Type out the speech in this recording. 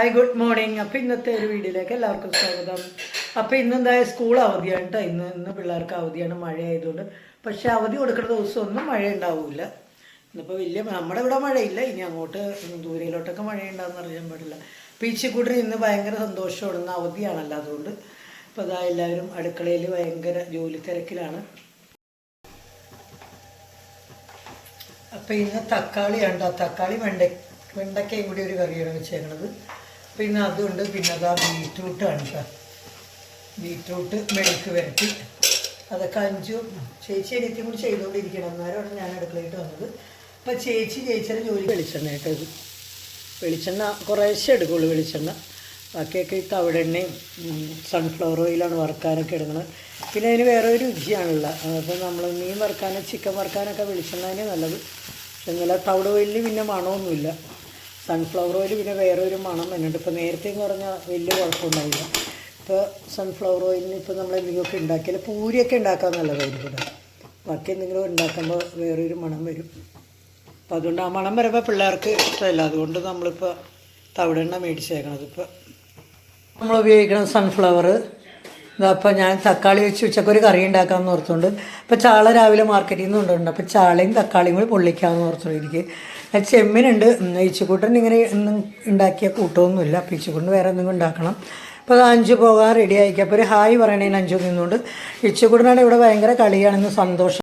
Hi good morning അപ്പോൾ ഇന്നത്തെ ഒരു വീഡിയോയിലേക്ക് എല്ലാവർക്കും സ്വാഗതം. അപ്പോൾ ഇന്ന് എന്തായ സ്കൂൾ അവധിയാണ് കേട്ടോ ഇന്ന് ഇന്ന് പിള്ളേർക്ക് അവധിയാണ്. മഴ ആയതുകൊണ്ട് പക്ഷേ അവധി കൊടുക്കുന്ന ദിവസം ഒന്നും മഴ ഉണ്ടാവില്ല ഇന്നിപ്പോൾ വലിയ നമ്മുടെ ഇവിടെ മഴയില്ല. ഇനി അങ്ങോട്ട് ദൂരയിലോട്ടൊക്കെ മഴ ഉണ്ടാകുന്ന അറിയാൻ പാടില്ല. പീച്ചിക്കൂട്ടിന് ഇന്ന് ഭയങ്കര സന്തോഷമാണ്. അവധിയാണല്ലോ അതുകൊണ്ട്. അപ്പോൾ അതാ എല്ലാവരും അടുക്കളയിൽ ഭയങ്കര ജോലി തിരക്കിലാണ്. അപ്പോൾ ഇന്ന് തക്കാളിയാണ് ഉണ്ടോ തക്കാളി വെണ്ട വെണ്ടക്കയും കൂടി ഒരു കറിയാണ് വെച്ചേക്കണത്. പിന്നെ അതുണ്ട് പിന്നെ അതാ ബീറ്റ്റൂട്ടാണ് കേട്ടോ ബീറ്റ്റൂട്ട് മെഴുക്ക് വരട്ടി. അതൊക്കെ അഞ്ചും ചേച്ചി അനിയത്തിയും കൂടി ചെയ്തുകൊണ്ടിരിക്കണം അന്നേരമാണ് ഞാൻ അടുക്കളയിട്ട് വന്നത്. അപ്പം ചേച്ചി ചേച്ചിയുടെ ജോലി വെളിച്ചെണ്ണ കേട്ടോ വെളിച്ചെണ്ണ കുറേശ്ശേ എടുക്കുള്ളൂ വെളിച്ചെണ്ണ. ബാക്കിയൊക്കെ ഈ തവിടെണ്ണയും സൺഫ്ലവർ ഓയിലാണ് വറുക്കാനൊക്കെ എടുക്കുന്നത് പിന്നെ അതിന് വേറെ ഒരു രുചിയാണുള്ള. അപ്പോൾ നമ്മൾ മീൻ വറുക്കാനും ചിക്കൻ വറുക്കാനൊക്കെ വെളിച്ചെണ്ണ നല്ലത്. പക്ഷെ ഇന്നലെ തവിട് ഓയിലിന് പിന്നെ മണമൊന്നുമില്ല. സൺഫ്ലവർ ഓയിൽ പിന്നെ വേറെ ഒരു മണം വരുന്നുണ്ട് ഇപ്പോൾ നേരത്തെ എന്ന് പറഞ്ഞാൽ വലിയ കുഴപ്പമുണ്ടായില്ല ഇപ്പോൾ സൺഫ്ലവർ ഓയിലിന് ഇപ്പോൾ നമ്മൾ എന്തെങ്കിലുമൊക്കെ ഉണ്ടാക്കിയാൽ പൂരിയൊക്കെ ഉണ്ടാക്കാൻ നല്ലതായിരിക്കും ഇവിടെ ബാക്കി എന്തെങ്കിലും ഉണ്ടാക്കുമ്പോൾ വേറൊരു മണം വരും. അപ്പം അതുകൊണ്ട് ആ മണം വരുമ്പോൾ പിള്ളേർക്ക് ഇഷ്ടമല്ല. അതുകൊണ്ട് നമ്മളിപ്പോൾ തവിടെണ്ണ മേടിച്ചേക്കണത് ഇപ്പോൾ നമ്മൾ ഉപയോഗിക്കണം സൺഫ്ലവർ ഇതപ്പോൾ ഞാൻ തക്കാളി വെച്ച് ഉച്ചയ്ക്ക് ഒരു കറി ഉണ്ടാക്കാമെന്ന് ഓർത്തുകൊണ്ട് അപ്പോൾ ചാള രാവിലെ മാർക്കറ്റിൽ നിന്ന് കൊണ്ടുവരുന്നുണ്ട്. അപ്പോൾ ചാളയും തക്കാളിയും കൂടി പൊള്ളിക്കാമെന്ന് ഓർത്തുള്ളൂ എനിക്ക് ചെമ്മീനുണ്ട്. ഇച്ചിക്കൂട്ടൻ ഇങ്ങനെ ഒന്നും ഉണ്ടാക്കിയ കൂട്ടമൊന്നുമില്ല. അപ്പോൾ ഇച്ചിക്കൂട്ടൻ വേറെ എന്തെങ്കിലും ഉണ്ടാക്കണം. അപ്പോൾ അത് അഞ്ച് പോകാൻ റെഡി ആയിക്കുക അപ്പോൾ ഒരു ഹായ് പറയണേന് അഞ്ചു നിന്നുകൊണ്ട്. ഇച്ചിക്കൂട്ടനാണ് ഇവിടെ ഭയങ്കര കളിയാണെന്ന് സന്തോഷം.